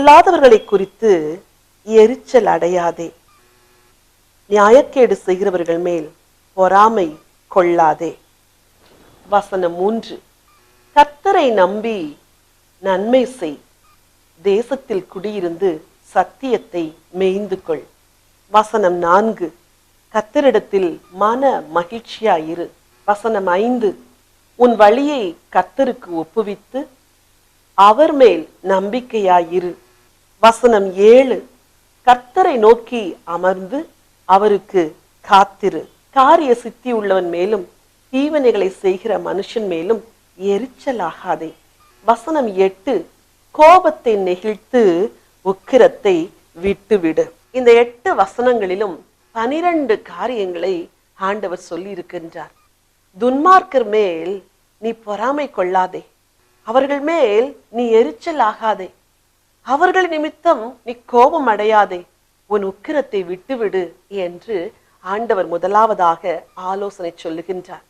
இல்லாதவர்களை குறித்து எரிச்சல் அடையாதே. நியாயக்கேடு செய்கிறவர்கள் மேல் பொறாமை கொள்ளாதே. வசனம் மூன்று. கத்தரை நம்பி நன்மை செய். தேசத்தில் குடியிருந்து சத்தியத்தை மேய்ந்து கொள். வசனம் நான்கு. கத்தரிடத்தில் மன மகிழ்ச்சியாயிரு வசனம் ஐந்து. உன் வழியை கத்தருக்கு ஒப்புவித்து அவர் மேல் நம்பிக்கையாயிரு வசனம் ஏழு. கர்த்தரை நோக்கி அமர்ந்து அவருக்கு காத்திரு. காரிய சித்தி உள்ளவன் மேலும் தீவனைகளை செய்கிற மனுஷன் மேலும் எரிச்சலாகாதே. வசனம் எட்டு கோபத்தை நெகிழ்த்து உக்கிரத்தை விட்டுவிடு. இந்த எட்டு வசனங்களிலும் பனிரெண்டு காரியங்களை ஆண்டவர் சொல்லி இருக்கின்றார் துன்மார்க்கர் மேல் நீ பொறாமை கொள்ளாதே. அவர்கள் மேல் நீ எரிச்சல் ஆகாதே அவர்கள் நிமித்தம் நீ கோபம் அடையாதே உன் உக்கிரத்தை விட்டுவிடு என்று ஆண்டவர் முதலாவதாக ஆலோசனை சொல்லுகின்றார்.